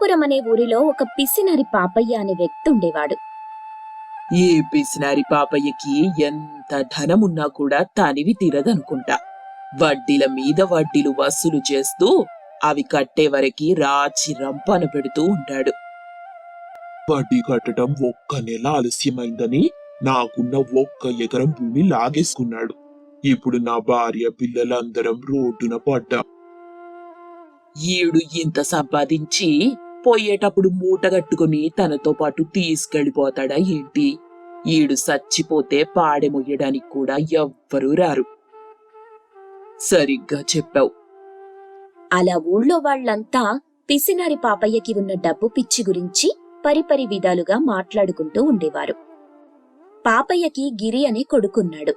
పిఠాపురం అనే ఊరిలో ఒక పిసినరి పాపయ్య అనే వ్యక్తి ఉండేవాడు. ఈ పిసినారి పాపయ్యకి ఎంత ధనమున్నా కూడా తనివి తీరదనుకుంటా. వడ్డీల మీద వడ్డీలు వసూలు చేస్తూ అవి కట్టే వరకి రాచి రంపాన పెడుతూ ఉంటాడు. వడ్డీ కట్టడం ఒక్క నెల ఆలస్యమైందని నాకున్న ఒక్క ఎకరం భూమి లాగేసుకున్నాడు. ఇప్పుడు నా భార్య పిల్లలందరం రోడ్డున పడ్డా. ఈడు ఇంత సంపాదించి పోయేటప్పుడు మూటగట్టుకుని తనతో పాటు తీసుకెళ్ళిపోతాడా ఏంటి? ఈడు చచ్చిపోతే పాడెమొయ్యడానికి కూడా ఎవ్వరూ రారు. సరిగ్గా చెప్పావు. అలా ఊళ్ళో వాళ్ళంతా పిసినారి పాపయ్యకి ఉన్న డబ్బు పిచ్చి గురించి పరిపరి విధాలుగా మాట్లాడుకుంటూ ఉండేవారు. పాపయ్యకి గిరి అనే కొడుకున్నాడు.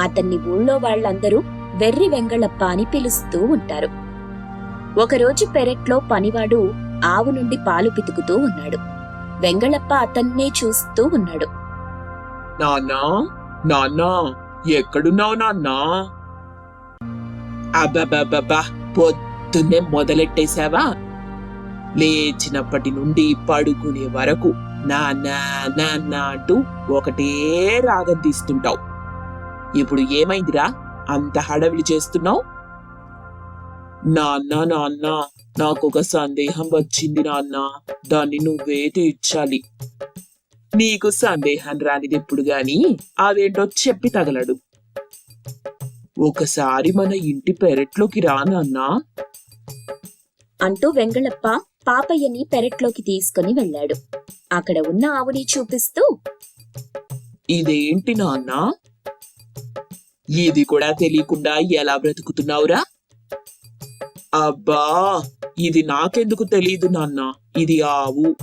అతన్ని ఊళ్ళో వాళ్ళందరూ వెర్రి వెంగళప్ప అని పిలుస్తూ ఉంటారు. ఒకరోజు పెరట్లో పనివాడు ఆవు నుండి పాలు పితుకుతూ ఉన్నాడు. వెంగళప్ప అతన్నే చూస్తూ ఉన్నాడు. నాన్నా నాన్నా ఎక్కడున్నావు నాన్నా? అబ్బబ్బబ్బబ్బా పొద్దున్నే మొదలెట్టేశావా? లేచినప్పటి నుండి పడుకునే వరకు నాన్నా నాన్నా అంటూ ఒకటే రాగం తీస్తుంటావు. ఇప్పుడు ఏమైందిరా? అంత హడవిలి చేస్తున్నావు? నాన్న నాన్న నాకొక సందేహం వచ్చింది నాన్న. దాన్ని నువ్వే తీర్చాలి. నీకు సందేహం రానిది ఎప్పుడు గాని అదేంటో చెప్పి తగలడు. ఒకసారి మన ఇంటి పెరట్లోకి రా నాన్నా. అంటూ వెంగళప్ప పాపయ్యని పెరట్లోకి తీసుకుని వెళ్ళాడు. అక్కడ ఉన్న ఆవుని చూపిస్తూ ఇదేంటి నాన్న? ఇది కూడా తెలియకుండా ఎలా బ్రతుకుతున్నావురా? అబ్బా ఇది నాకెందుకు తెలియదు నాన్న ఇది ఆవు.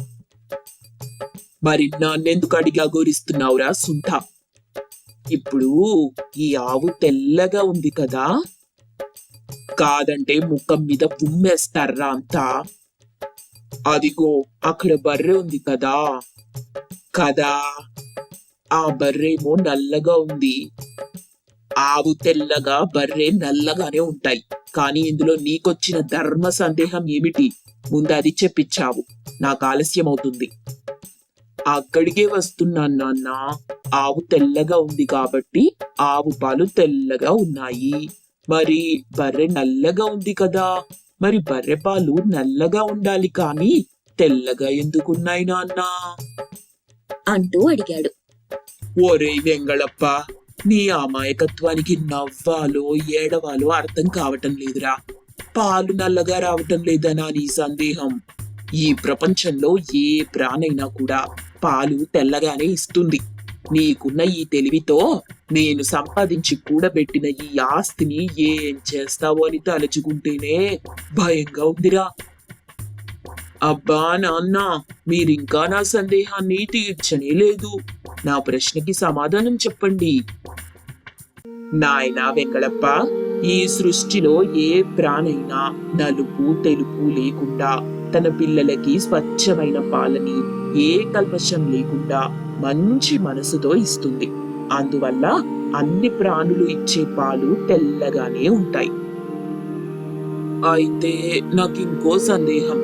మరి నన్నెందుకు అడిగా గోరిస్తున్నావురా సుంఠ? ఇప్పుడు ఈ ఆవు తెల్లగా ఉంది కదా? కాదంటే ముఖం మీద పుమ్మేస్తారా అంతా? అదిగో అక్కడ బర్రె ఉంది కదా. కదా ఆ బర్రేమో నల్లగా ఉంది. ఆవు తెల్లగా బర్రె నల్లగానే ఉంటాయి. కానీ ఇందులో నీకొచ్చిన ధర్మ సందేహం ఏమిటి? ముందు అది చెప్పించావు. నాకు ఆలస్యం అవుతుంది అక్కడికే వస్తున్నాను నాన్న. ఆవు తెల్లగా ఉంది కాబట్టి ఆవు పాలు తెల్లగా ఉన్నాయి. మరి బర్రె నల్లగా ఉంది కదా? మరి బర్రె పాలు నల్లగా ఉండాలి కానీ తెల్లగా ఎందుకున్నాయి నాన్నా? అంటూ అడిగాడు. ఓరే వెంగళప్ప నీ అమాయకత్వానికి నవ్వాలో ఏడవాలో అర్థం కావటం లేదురా. పాలు నల్లగా రావటం లేదనా నీ సందేహం? ఈ ప్రపంచంలో ఏ ప్రాణైనా కూడా పాలు తెల్లగానే ఇస్తుంది. నీకున్న ఈ తెలివితో నేను సంపాదించి కూడబెట్టిన ఈ ఆస్తిని ఏం చేస్తావో అని తలుచుకుంటేనే భయంగా ఉందిరా. అబ్బా నాన్న మీరింకా నా సందేహాన్ని తీర్చనే లేదు. నా ప్రశ్నకి సమాధానం చెప్పండి. నాయనా వెంకడప్ప ఈ సృష్టిలో ఏ ప్రాణైనా నలుపు తెలుపు లేకుండా తన పిల్లలకి స్వచ్ఛమైన పాలని ఏ కల్పశం లేకుండా మంచి మనసుతో ఇస్తుంది. అందువల్ల అన్ని ప్రాణులు ఇచ్చే పాలు తెల్లగానే ఉంటాయి. అయితే నాకు ఇంకో సందేహం.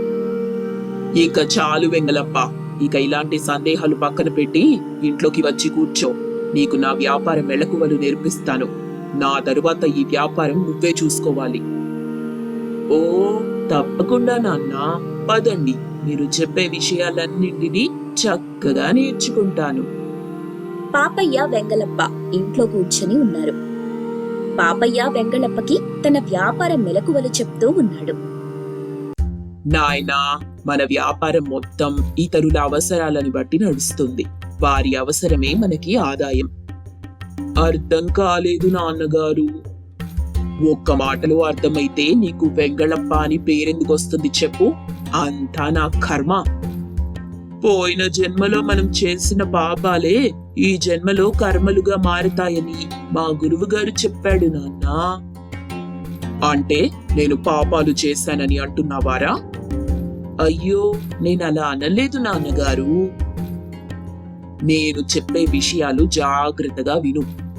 ఇక చాలు వెంగలప్ప ఇక ఇలాంటి సందేహాలు పక్కన పెట్టి ఇంట్లోకి వచ్చి కూర్చో. నీకు నా వ్యాపారం మెళకువలు నేర్పిస్తాను. నా తరువాత ఈ వ్యాపారం నువ్వే చూసుకోవాలి. ఓ తప్పకుండా నాన్న. పదండి. మీరు చెప్పే విషయాలన్నింటినీ చక్కగా నేర్చుకుంటాను. పాపయ్య వెంగళప్ప ఇంట్లో కూర్చొని ఉన్నారు. పాపయ్య వెంగళప్పకి తన వ్యాపార మెలకువలు చెప్తూ ఉన్నాడు. నాయనా మన వ్యాపారం మొత్తం ఇతరుల అవసరాలను బట్టి నడుస్తుంది. వారి అవసరమే మనకి ఆదాయం. అర్థం కాలేదు నాన్నగారు. ఒక్క మాటలో అర్థమైతే నీకు వెంగళప్ప అని పేరెందుకు వస్తుంది చెప్పు? అంతా నా కర్మ. పోయిన జన్మలో మనం చేసిన పాపాలే ఈ జన్మలో కర్మలుగా మారతాయని మా గురువుగారు చెప్పాడు నాన్నా. అంటే నేను పాపాలు చేశానని అంటున్నావారా? అయ్యో నేను అలా అనలేదు నాన్నగారు. నేను చెప్పే విషయాలు జాగ్రత్తగా విను.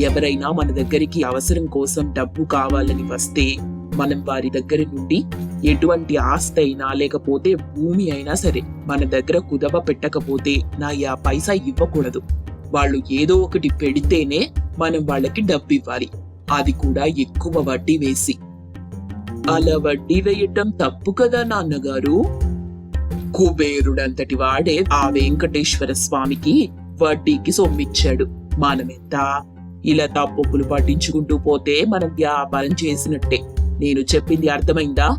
ఎవరైనా మన దగ్గరికి అవసరం కోసం డబ్బు కావాలని వస్తే మనం వారి దగ్గర నుండి ఎటువంటి ఆస్తి అయినా లేకపోతే భూమి అయినా సరే మన దగ్గర కుదవ పెట్టకపోతే నా యా పైసా ఇవ్వకూడదు. వాళ్ళు ఏదో ఒకటి పెడితేనే మనం వాళ్ళకి డబ్బు ఇవ్వాలి. అది కూడా ఎక్కువ వడ్డీ వేసి. అలా వడ్డీ వేయటం తప్పు కదా నాన్నగారు? కుబేరుడంతటి వాడే ఆ వెంకటేశ్వర స్వామికి వడ్డీకి సొమ్మిచ్చాడు. మనమెంత? ఇలా తప్పులు పట్టించుకుంటూ పోతే మనం వ్యాపారం చేసినట్టే. నేను చెప్పింది అర్థమైందా?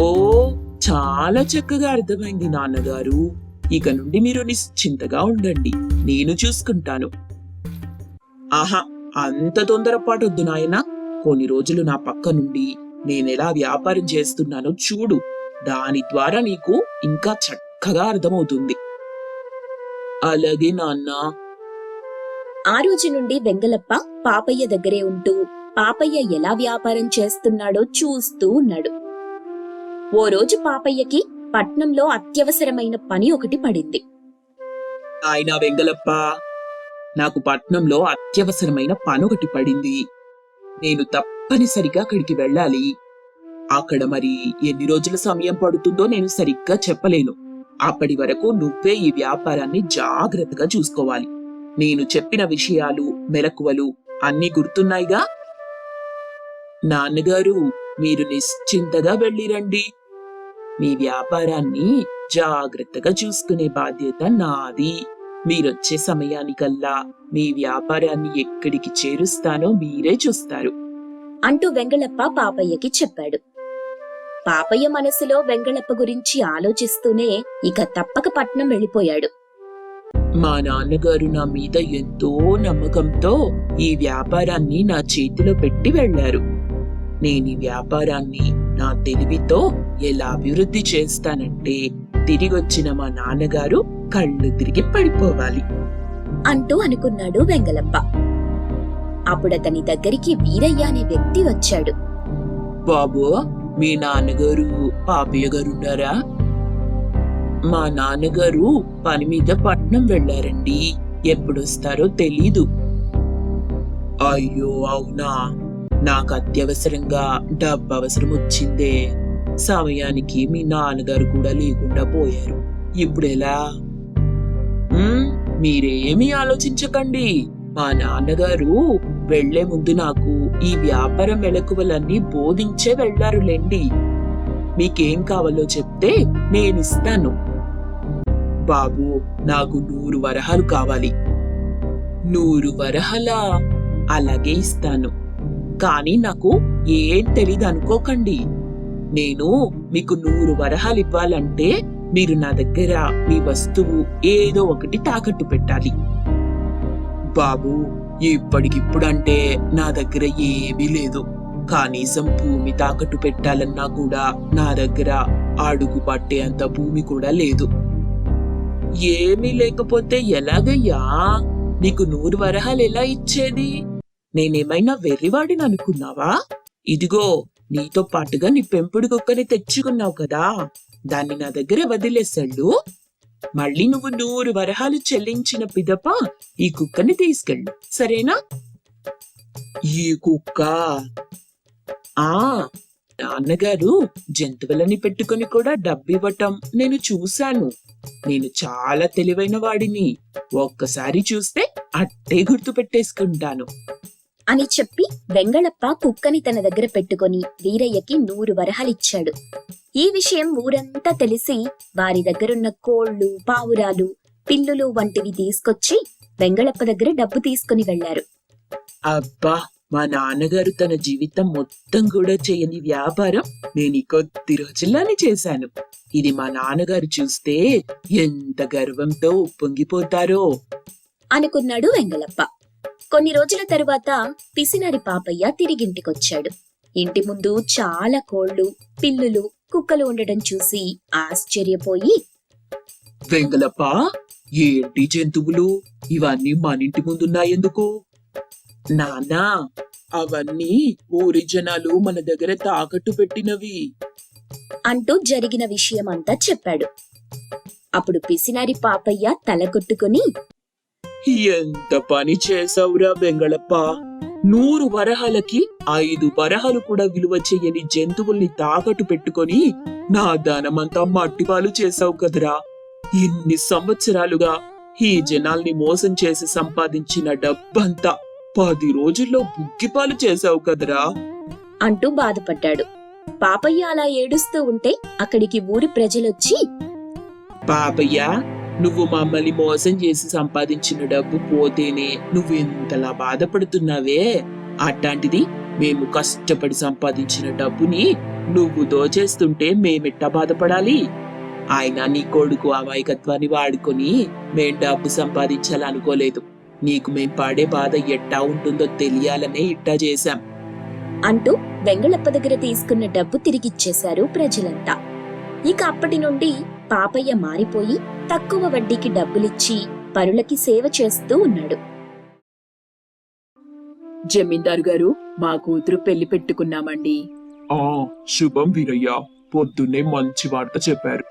ఓ చాలా చక్కగా అర్థమైంది నాన్నగారు. ఇక నుండి మీరు నిశ్చింతగా ఉండండి. నేను చూసుకుంటాను. ఆహా అంత తొందరపాటొద్దు నాయనా. కొన్ని రోజులు నా పక్క నుండి నేనెలా వ్యాపారం చేస్తున్నానో చూడు. దాని ద్వారా నీకు ఇంకా చక్కగా అర్థమవుతుంది. అలాగే నాన్న. ఆ రోజు నుండి వెంగలప్ప పాపయ్య దగ్గరే ఉంటూ పాపయ్య ఎలా వ్యాపారం చేస్తున్నాడో చూస్తూ ఉన్నాడు. ఓ రోజు పాపయ్యకి పట్నంలో అత్యవసరమైన పని ఒకటి పడింది. ఆయన వెంగలప్ప నాకు పట్నంలో అత్యవసరమైన పని ఒకటి పడింది. నేను తప్పనిసరిగా అక్కడికి వెళ్ళాలి. అక్కడ మరి ఎన్ని రోజుల సమయం పడుతుందో నేను సరిగ్గా చెప్పలేను. అప్పటి వరకు నువ్వే ఈ వ్యాపారాన్ని జాగ్రత్తగా చూసుకోవాలి. నేను చెప్పిన విషయాలు మెలకువలు అన్నీ గుర్తున్నాయిగా? నాన్నగారు మీరు నిశ్చింతగా వెళ్ళిరండి. మీ వ్యాపారాన్ని జాగ్రత్తగా చూసుకునే బాధ్యత నాది. మీరొచ్చే సమయానికల్లా మీ వ్యాపారాన్ని ఎక్కడికి చేరుస్తానో మీరే చూస్తారు. అంటూ వెంగళప్ప పాపయ్యకి చెప్పాడు. పాపయ్య మనసులో వెంగళప్ప గురించి ఆలోచిస్తూనే ఇక తప్పక పట్నం వెళ్ళిపోయాడు. మా నాన్నగారు నా మీద ఎంతో నమ్మకంతో ఈ వ్యాపారాన్ని నా చేతిలో పెట్టి వెళ్ళారు నేను ఈ వ్యాపారాన్ని నా తెలివితో ఎలా అభివృద్ధి చేస్తానంటే తిరిగొచ్చిన మా నాన్నగారు కళ్ళు తిరిగి పడిపోవాలి. అంటూ అనుకున్నాడు వెంగళప్ప అప్పుడతని దగ్గరికి వీరయ్య అనే వ్యక్తి వచ్చాడు. బాబు మీ నాన్నగారు పాపయ్య గారు ఉన్నారా? మా నాన్నగారు పని మీద పట్నం వెళ్ళారండి. ఎప్పుడొస్తారో తెలీదు. అయ్యో అవునా? నాకు అత్యవసరంగా డబ్బు అవసరం వచ్చిందే సమయానికి మీ నాన్నగారు కూడా లేకుండా పోయారు. ఇప్పుడు ఎలా మీరేమీ ఆలోచించకండి. మా నాన్నగారు వెళ్ళే ముందు నాకు ఈ వ్యాపార మెలకువలన్నీ బోధించే వెళ్ళారులేండి మీకేం కావాలో చెప్తే నేనిస్తాను. బాబు నాకు నూరు వరహాలు కావాలి. నూరు వరహలా? అలాగే ఇస్తాను. కానీ నాకు ఏం తెలీదు అనుకోకండి నేను మీకు నూరు వరహాలు ఇవ్వాలంటే మీరు నా దగ్గర మీ వస్తువు ఏదో ఒకటి తాకట్టు పెట్టాలి. బాబు ఇప్పటికిప్పుడంటే నా దగ్గర ఏమీ లేదు. కనీసం భూమి తాకట్టు పెట్టాలన్నా కూడా నా దగ్గర అడుగు పట్టే అంత భూమి కూడా లేదు. ఏమీ లేకపోతే ఎలాగయ్యా? నీకు నూరు వరహాలు ఎలా ఇచ్చేది? నేనేమైనా వెర్రివాడిని అనుకున్నావా? ఇదిగో నీతో పాటుగా నీ పెంపుడు కుక్కని తెచ్చుకున్నావు కదా. దాన్ని నా దగ్గర వదిలేసాడు మళ్ళీ నువ్వు నూరు వరహాలు చెల్లించిన పిదప ఈ కుక్కని తీసుకెళ్ళు. సరేనా? ఈ కుక్క. ఆ నాన్నగారు జంతువులని పెట్టుకొని కూడా డబ్బివ్వటం నేను చూశాను. నేను చాలా తెలివైన వాడిని. ఒక్కసారి చూస్తే అట్టే గుర్తు పెట్టేసుకుంటాను అని చెప్పి వెంగళప్ప కుక్కని తన దగ్గర పెట్టుకొని వీరయ్యకి నూరు వరహాలిచ్చాడు. ఈ విషయం ఊరంతా తెలిసి వారి దగ్గరున్న కోళ్ళు పావురాలు పిల్లులు వంటివి తీసుకొచ్చి వెంగళప్ప దగ్గర డబ్బు తీసుకుని వెళ్ళారు అబ్బా మా నాన్నగారు తన జీవితం మొత్తం కూడా చేయని వ్యాపారం నేను కొద్ది రోజుల్లోనే చేశాను. ఇది మా నాన్నగారు చూస్తే ఎంత గర్వంతో ఉప్పొంగిపోతారో. అనుకున్నాడు వెంగళప్ప. కొన్ని రోజుల తరువాత పిసినారి పాపయ్య తిరిగింటికొచ్చాడు. ఇంటి ముందు చాలా కోళ్ళు పిల్లులు కుక్కలు ఉండడం చూసి ఆశ్చర్యపోయి వెంగలప్ప ఏంటి జంతువులు? ఇవన్నీ మన ఇంటి ముందున్నాయెందుకు? నాన్నా అవన్నీ ఊరి జనాలు మన దగ్గర తాకట్టు పెట్టినవి. అంటూ జరిగిన విషయమంతా చెప్పాడు. అప్పుడు పిసినారి పాపయ్య తల కొట్టుకుని ఎంత పని చేసావురా వెంగళప్ప? నూరు వరహాలకి ఐదు వరహాలు కూడా విలువ చెయ్యని జంతువుల్ని తాకట్టు పెట్టుకొని నా దానమంతా మట్టిపాలు చేశావు కదరా. ఇన్ని సంవత్సరాలుగా ఈ జనాల్ని మోసం చేసి సంపాదించిన డబ్బంతా పది రోజుల్లో బుగ్గిపాలు చేశావు కదరా. అంటూ బాధపడ్డాడు. పాపయ్య అలా ఏడుస్తూ ఉంటే అక్కడికి ఊరి ప్రజలొచ్చి పాపయ్య నువ్వు మమ్మల్ని మోసం చేసి సంపాదించిన డబ్బు పోతేనే నువ్వు ఇంతలా బాధపడుతున్నావే? అట్లాంటిది మేము కష్టపడి సంపాదించిన డబ్బుని నువ్వు దోచేస్తుంటే మేమెట్టా బాధపడాలి? ఆయన నీ కొడుకు అమాయకత్వాన్ని వాడుకొని మేం డబ్బు సంపాదించాలనుకోలేదు. నీకు మేం పాడే బాధ ఎట్టా ఉంటుందో తెలియాలనే ఇట్టా చేశాం. అంటూ వెంగళప్ప దగ్గర తీసుకున్న డబ్బు తిరిగిచ్చేశారు ప్రజలంతా. ఇక అప్పటి నుండి పాపయ్య మారిపోయి తక్కువ వడ్డీకి డబ్బులిచ్చి పరులకి సేవ చేస్తూ ఉన్నాడు. జమీందారు గారు మా కూతురు పెళ్ళి పెట్టుకున్నామండి. ఆ శుభం వీరయ్య పొద్దున్నే మంచి వార్త చెప్పారు.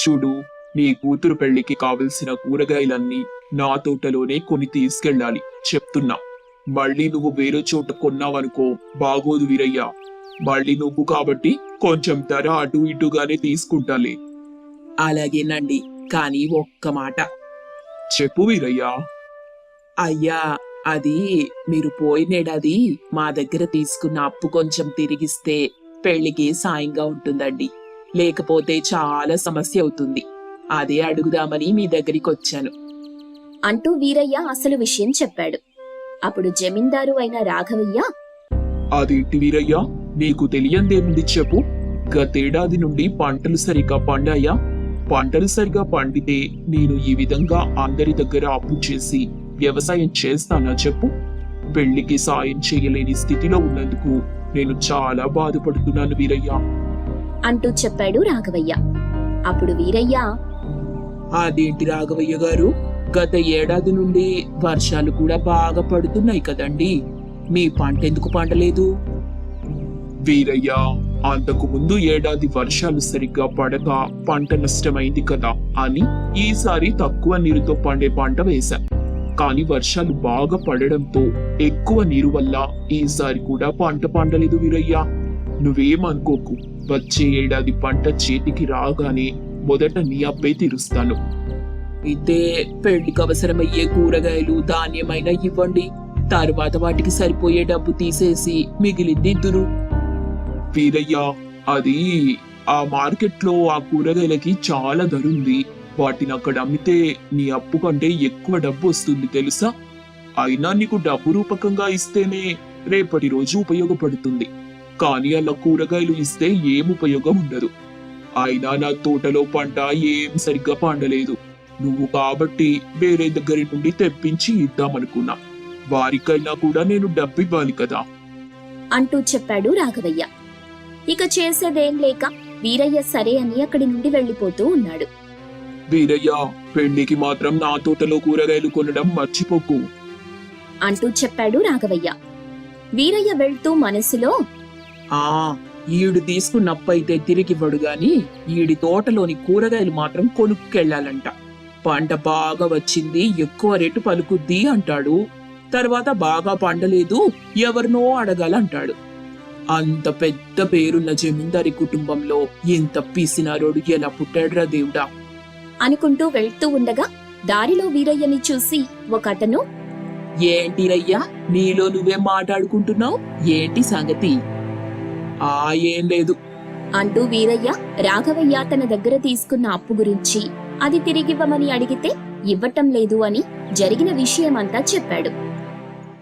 చూడు నీ కూతురు పెళ్ళికి కావలసిన కూరగాయలన్నీ నా తోటలోనే కొని తీసుకెళ్ళాలి చెప్తున్నా. మళ్ళీ నువ్వు వేరే చోట కొన్నావనుకో బాగోదు వీరయ్య. మళ్ళీ నువ్వు కాబట్టి కొంచెం ధర అటు ఇటుగానే తీసుకుంటాలే. అలాగేనండి కానీ ఒక్క మాట. చెప్పు వీరయ్య. అయ్యా అది మీరు పోయినేడాది మా దగ్గర తీసుకున్న అప్పు కొంచెం తిరిగిస్తే పెళ్ళికి సాయంగా ఉంటుందండి. లేకపోతే చాలా సమస్య అవుతుంది. అదే అడుగుదామని మీ దగ్గరికి వచ్చాను అంటూ వీరయ్య అసలు విషయం చెప్పాడు. అప్పుడు జమీందారు అయిన రాఘవయ్య అదేంటి వీరయ్య? నీకు తెలియందేముంది చెప్పు? గతేడాది నుండి పంటలు సరిగా పండాయా? పంటలు సరిగా పండితే నేను ఈ విధంగా అందరి దగ్గర అప్పు చేసి వ్యవసాయం చేస్తానా చెప్పు? పెళ్ళికి సాయం చేయలేని స్థితిలో ఉన్నందుకు నేను చాలా బాధపడుతున్నాను వీరయ్య. అంటూ చెప్పాడు రాఘవయ్య. అప్పుడు వీరయ్య అదేంటి రాఘవయ్య గారు? గత ఏడాది నుండి వర్షాలు కూడా బాగా పడుతున్నాయి కదండి. మీ పంట ఎందుకు పండలేదు? వీరయ్య అంతకు ముందు ఏడాది వర్షాలు సరిగ్గా పడక పంట నష్టమైంది కదా అని ఈసారి తక్కువ నీరుతో పండే పంట వేశా. కానీ వర్షాలు బాగా పడడంతో ఎక్కువ నీరు వల్ల ఈసారి కూడా పంట పండలేదు వీరయ్యా. నువ్వేమనుకోకు వచ్చే ఏడాది పంట చేతికి రాగానే మొదట నీ అబ్బే తీరుస్తాను. అయితే పెళ్ళికి అవసరమయ్యే కూరగాయలు ధాన్యమైన ఇవ్వండి. తర్వాత వాటికి సరిపోయే డబ్బు తీసేసి మిగిలింది ఇద్దరు వీరయ్య అది ఆ మార్కెట్లో ఆ కూరగాయలకి చాలా ధర ఉంది. వాటిని అక్కడ అమ్మితే నీ అప్పు కంటే ఎక్కువ డబ్బు వస్తుంది తెలుసా? అయినా నీకు డబ్బు రూపకంగా ఇస్తేనే రేపటి రోజు ఉపయోగపడుతుంది. కానీ అలా కూరగాయలు ఇస్తే ఏం ఉపయోగం ఉండదు. అయినా నా తోటలో పంట ఏం సరిగ్గా పండలేదు. నువ్వు కాబట్టి వేరే దగ్గరి నుండి తెప్పించి ఇద్దామనుకున్నా. వారికైనా కూడా నేను డబ్బు ఇవ్వాలి కదా? అంటూ చెప్పాడు రాఘవయ్య. ఇక చేసేదేం లేక వీరయ్య సరే అని అక్కడి నుండి వెళ్ళిపోతూ ఉన్నాడు. వీరయ్య పెళ్ళికి మాత్రం నా తోటలో కూరగాయలు కొనడం మర్చిపోకు. అంటూ చెప్పాడు రాఘవయ్య. వీరయ్య వెళ్తూ మనసులో ఆ ఈడు తీసుకున్న అప్పు అయితే తిరిగివ్వడు గాని ఈడి తోటలోని కూరగాయలు మాత్రం కొనుక్కెళ్ళాలంట. పంట బాగా వచ్చింది ఎక్కువ రేటు పలుకుద్ది అంటాడు. తర్వాత బాగా పండలేదు ఎవరినో అడగాలంటాడు. అంత పెద్ద పేరున్న జమీందారి కుటుంబంలో ఇంత పీసినారోడు ఎలా పుట్టాడురా దేవుడా? అనుకుంటూ వెళ్తూ ఉండగా దారిలో వీరయ్యని చూసి ఒక అతను ఏంటిరయ్యా నీలో నువ్వే మాట్లాడుకుంటున్నావు? ఏంటి సంగతి? ఆ ఏం లేదు. అంటూ వీరయ్య రాఘవయ్య తన దగ్గర తీసుకున్న అప్పు గురించి అది తిరిగివ్వమని అడిగితే ఇవ్వటం లేదు అని జరిగిన విషయమంతా చెప్పాడు.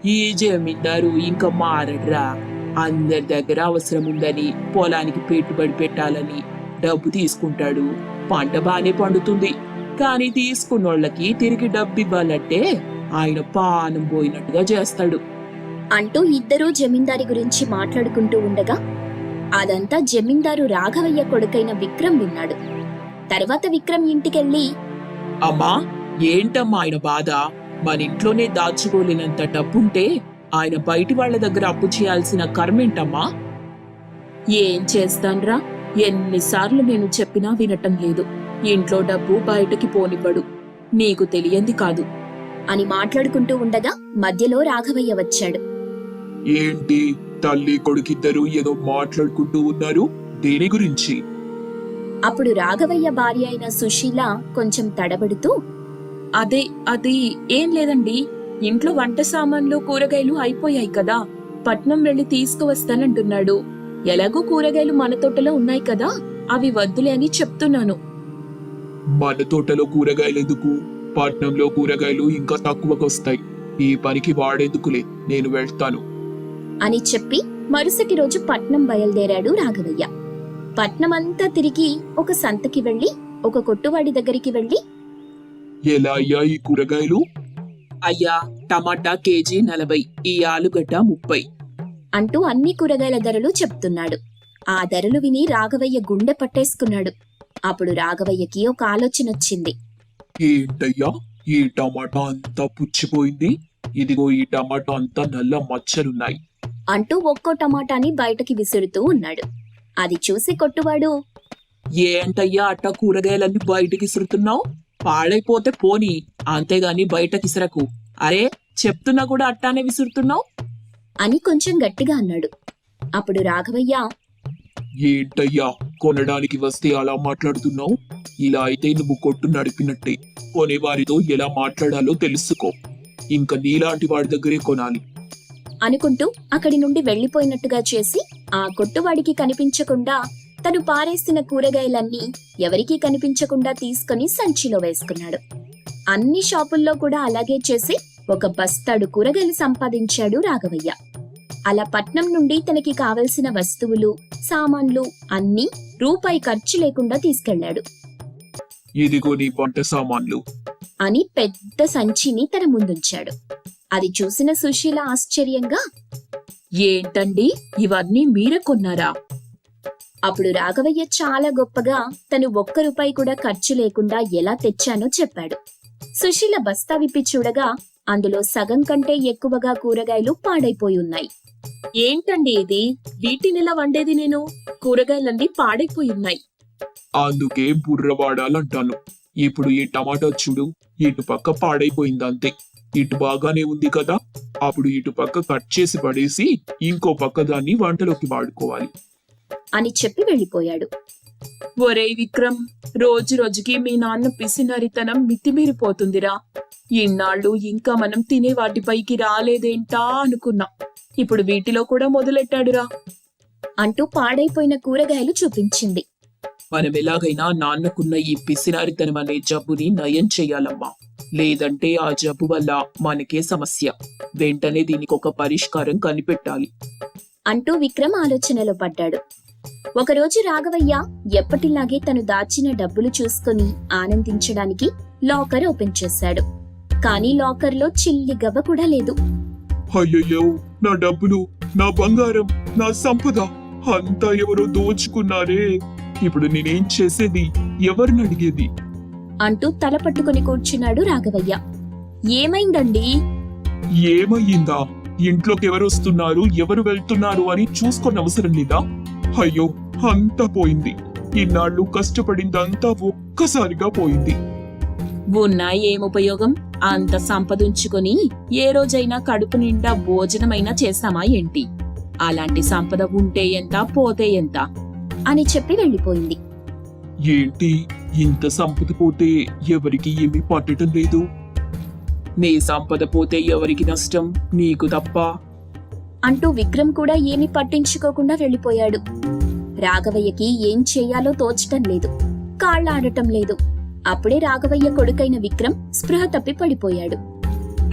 ఈ జమీందారు ఇంకా మారడ్రా. అందరి దగ్గర అవసరం ఉందని పొలానికి పెట్టుబడి పెట్టాలని డబ్బు తీసుకుంటాడు. పంట బానే పండుతుంది. కానీ తీసుకున్నోళ్ళకి తిరిగి డబ్బు ఇవ్వాలంటే ఆయన పానం పోయినట్టుగా చేస్తాడు. అంటూ ఇద్దరూ జమీందారి గురించి మాట్లాడుకుంటూ ఉండగా అదంతా జమీందారు రాఘవయ్య కొడుకైన విక్రమ్ విన్నాడు. తర్వాత విక్రమ్ ఇంటికెళ్ళి అమ్మా ఏంటమ్మా ఆయన బాధ? మన ఇంట్లోనే దాచుకోలేనంత డబ్బుంటే ఆయన బయటి వాళ్ళ దగ్గర అప్పు చేయాల్సిన కర్మేంటమ్మా? ఏం చేస్తాన్రా? ఎన్నిసార్లు నేను చెప్పినా వినటం లేదు. ఇంట్లో డబ్బు బయటకి పోనివ్వడు. నీకు తెలియంది కాదు. అని మాట్లాడుకుంటూ ఉండగా మధ్యలో రాఘవయ్య వచ్చాడు. ఏంటి? తల్లి కొడుకిద్దరు ఏదో మాట్లాడుకుంటూ ఉన్నారు? దేని గురించి? అప్పుడు రాఘవయ్య భార్య అయిన సుశీల కొంచెం తడబడుతూ అదే అది ఏం లేదండి. ఇంట్లో వంట సామాన్లు కూరగాయలు అయిపోయాయి కదా. పట్నం వెళ్ళి తీసుకువస్తానంటున్నాడు. ఎలాగో కూరగాయలు మన తోటలో ఉన్నాయి కదా. అవి వద్దులే అని చెప్తున్నాను. మన తోటలో కూరగాయలు ఎందుకు? పట్నంలో కూరగాయలు ఇంకా తక్కువకొస్తాయి. ఈ పనికి వాడేందుకులే. నేను వెళ్తాను. అని చెప్పి మరుసటి రోజు పట్నం బయలుదేరాడు రాఘవయ్య. పట్నమంతా తిరిగి ఒక సంతకి వెళ్ళి ఒక కొట్టువాడి దగ్గరికి వెళ్ళి ఎలా అయ్యా ఈ కూరగాయలు? అయ్యా టమాటా కేజీ నలభై ఈ ఆలుగడ్డ ముప్పై. అంటూ అన్ని కూరగాయల ధరలు చెప్తున్నాడు. ఆ ధరలు విని రాఘవయ్య గుండె పట్టేసుకున్నాడు. అప్పుడు రాఘవయ్యకి ఒక ఆలోచన వచ్చింది. ఏంటయ్యా ఈ టమాటా అంతా పుచ్చిపోయింది? ఇదిగో ఈ టమాటా అంతా నల్ల మచ్చలున్నాయి. అంటూ ఒక్కో టమాటాని బయటకి విసురుతూ ఉన్నాడు. అది చూసి కొట్టువాడు ఏంటయ్యా అట్ట కూరగాయలన్నీ బయటికి ఇసురుతున్నావు పాడైపోతే పోని. అంతేగాని బయటకి ఇసరకు అరే చెప్తున్నా కూడా అట్టానే విసురుతున్నావు? అని కొంచెం గట్టిగా అన్నాడు. అప్పుడు రాఘవయ్య ఏంటయ్యా కొనడానికి వస్తే అలా మాట్లాడుతున్నావు? ఇలా అయితే నువ్వు కొట్టు నడిపినట్టే. కొనేవారితో ఎలా మాట్లాడాలో తెలుసుకో. ఇంకా నీలాంటి వాడి దగ్గరే కొనాలి. అనుకుంటూ అక్కడి నుండి వెళ్ళిపోయినట్టుగా చేసి ఆ కొట్టువాడికి కనిపించకుండా తను పారేసిన కూరగాయలన్నీ ఎవరికీ కనిపించకుండా తీసుకుని సంచిలో వేసుకున్నాడు. అన్ని షాపుల్లో కూడా అలాగే చేసి ఒక బస్తాడు కూరగాయలు సంపాదించాడు రాఘవయ్య. అలా పట్నం నుండి తనకి కావలసిన వస్తువులు సామాన్లు అన్నీ రూపాయి ఖర్చు లేకుండా తీసుకెళ్ళాడు ఇదిగో నీ వంట సామాన్లు. అని పెద్ద సంచిని తన ముందుంచాడు. అది చూసిన సుశీల ఆశ్చర్యంగా ఏంటండి? ఇవన్నీ మీరే కొన్నారా? అప్పుడు రాఘవయ్య చాలా గొప్పగా తను ఒక్క రూపాయి కూడా ఖర్చు లేకుండా ఎలా తెచ్చానో చెప్పాడు. సుశీల బస్తా విప్పి చూడగా అందులో సగం కంటే ఎక్కువగా కూరగాయలు పాడైపోయి ఉన్నాయి. ఏంటండి ఇది? వీటినిలా వండేది నేను? కూరగాయలన్నీ పాడైపోయి ఉన్నాయి. అందుకే బుర్ర వాడాలంటాను. ఇప్పుడు ఈ టమాటా చూడు ఇటు పక్క పాడైపోయింది అంతే ఇటు బాగానే ఉంది కదా. అప్పుడు ఇటు పక్క కట్ చేసి పడేసి ఇంకో పక్క దాన్ని వంటలోకి వాడుకోవాలి. అని చెప్పి వెళ్ళిపోయాడు. ఒరేయ్ విక్రమ్ రోజు రోజుకి మీ నాన్న పిసినరితనం మితిమీరిపోతుందిరా. ఇన్నాళ్ళు ఇంకా మనం తినే వాటిపైకి రాలేదేంటా అనుకున్నా. ఇప్పుడు వీటిలో కూడా మొదలెట్టాడురా. అంటూ పాడైపోయిన కూరగాయలు చూపించింది. మనం ఎలాగైనా నాన్నకున్న ఈ పిసినారితనం అనే జబ్బుని నయం చెయ్యాలమ్మా లేదంటే ఆ జబ్బు వల్ల మనకే సమస్య. వెంటనే దీనికి ఒక పరిష్కారం కనిపెట్టాలి. అంటూ విక్రమ్ ఆలోచనలో పడ్డాడు. ఒకరోజు రాఘవయ్య ఎప్పటిలాగే తను దాచిన డబ్బులు చూసుకుని ఆనందించడానికి లాకర్ ఓపెన్ చేశాడు. కానీ లాకర్లో చిల్లి గవ్వ కూడా లేదు. అయ్యయ్యో నా డబ్బులు నా బంగారం నా సంపద అంతా ఎవరో దోచుకున్నారే. ఇప్పుడు నేనేం చేసేది? ఎవరిని అడిగేది? అంటూ తల పట్టుకుని కూర్చున్నాడు రాఘవయ్య. ఏమైందండి? ఏమయ్యిందా? ఇంట్లోకి ఎవరు వస్తున్నారు? ఎవరు వెళ్తున్నారు అని చూసుకొని అవసరం లేదా? అయ్యో అంతా పోయింది. ఇన్నాళ్ళు కష్టపడిందంతా ఒక్కసారిగా పోయింది. ఉన్నా ఏం ఉపయోగం? అంత సంపదుంచుకొని ఏ రోజైనా కడుపు నిండా భోజనమైనా చేస్తామా ఏంటి? అలాంటి సంపద ఉంటే ఎంత పోతే ఎంత? అని చెప్పి వెళ్ళిపోయింది. ఏంటి? ఇంత సంపద పోతే ఎవరికి ఏమీ పట్టడం లేదు? నీ సంపద పోతే ఎవరికి నష్టం? నీకు తప్ప? అంటూ విక్రమ్ కూడా ఏమీ పట్టించుకోకుండా వెళ్ళిపోయాడు. రాఘవయ్యకి ఏం చేయాలో తోచటం లేదు. కాళ్ళాడటం లేదు. అప్పుడే రాఘవయ్య కొడుకైన విక్రమ్ స్పృహ తప్పి పడిపోయాడు.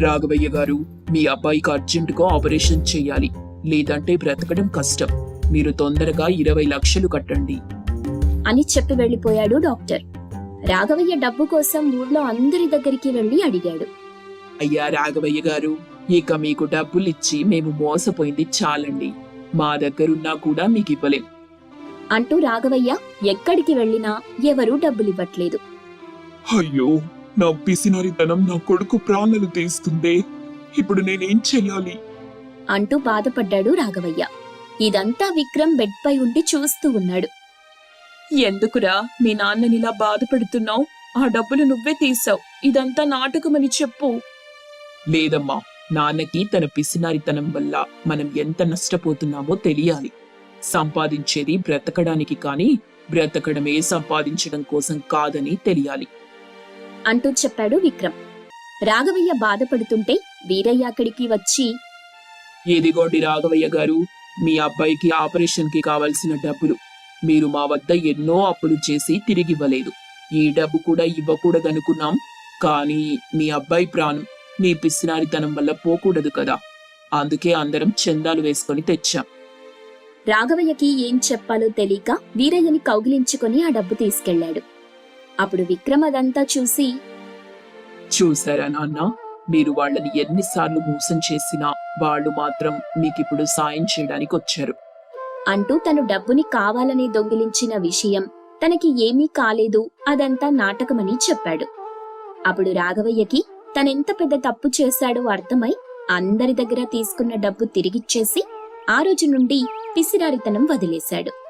రాఘవయ్య గారు మీ అబ్బాయికి అర్జెంటుగా ఆపరేషన్ చెయ్యాలి లేదంటే బ్రతకడం కష్టం. మీరు తొందరగా ఇరవై లక్షలు కట్టండి. అని చెప్పి వెళ్ళిపోయాడు డాక్టర్. రాఘవయ్య డబ్బు కోసం ఊర్లో అందరి దగ్గరికి వెళ్ళి అడిగాడు. అయ్యా రాఘవయ్య గారు ఇక మీకు డబ్బులు ఇచ్చి మేము మోసపోయింది చాలండి. మా దగ్గరున్నా కూడా మీకు ఇవ్వలేం. అంటూ రాఘవయ్య ఎక్కడికి వెళ్ళినా ఎవరూ డబ్బులివ్వట్లేదు. అయ్యో నా పిసినరితనం నా కొడుకు ప్రాణాలు తీస్తుందే. ఇప్పుడు నేనేం చెయ్యాలి? అంటూ బాధపడ్డాడు రాఘవయ్య. ఇదంతా విక్రమ్ బెడ్ పై ఉండి చూస్తూ ఉన్నాడు. ఎందుకురా మీ నాన్ననిలా బాధపెడుతున్నావు? ఆ డబ్బులు నువ్వే తీసావు. ఇదంతా నాటకమని చెప్పు. లేదమ్మా నాన్నకి తన పిసినారితనం వల్ల మనం ఎంత నష్టపోతున్నామో తెలియాలి. సంపాదించేది బ్రతకడానికి కానీ బ్రతకడమే సంపాదించడం కోసం కాదని తెలియాలి. అంటూ చెప్పాడు విక్రమ్. రాఘవయ్య బాధపడుతుంటే వీరయ్య అక్కడికి వచ్చి ఇదిగోండి రాఘవయ్య గారు మీ అబ్బాయికి ఆపరేషన్కి కావలసిన డబ్బులు. మీరు మా వద్ద ఎన్నో అప్పులు చేసి తిరిగివ్వలేదు ఈ డబ్బు కూడా ఇవ్వకూడదనుకున్నాం. కానీ మీ అబ్బాయి ప్రాణం మీ పిసినారితనం వల్ల పోకూడదు కదా. అందుకే అందరం చందాలు వేసుకొని తెచ్చాం. రాఘవయ్యకి ఏం చెప్పాలో తెలియక వీరయ్యని కౌగిలించుకొని ఆ డబ్బు తీసుకెళ్ళాడు. అప్పుడు విక్రమ్ అదంతా చూసి చూసారా నాన్న మీరు వాళ్ళని ఎన్నిసార్లు మోసం చేసినా వాళ్ళు మాత్రం మీకిప్పుడు సాయం చేయడానికి వచ్చారు. అంటూ తను డబ్బుని కావాలని దొంగిలించిన విషయం తనకి ఏమీ కాలేదు అదంతా నాటకమని చెప్పాడు. అప్పుడు రాఘవయ్యకి తనెంత పెద్ద తప్పు చేశాడో అర్థమై అందరి దగ్గర తీసుకున్న డబ్బు తిరిగిచ్చేసి ఆ రోజు నుండి పిసిరారితనం వదిలేశాడు.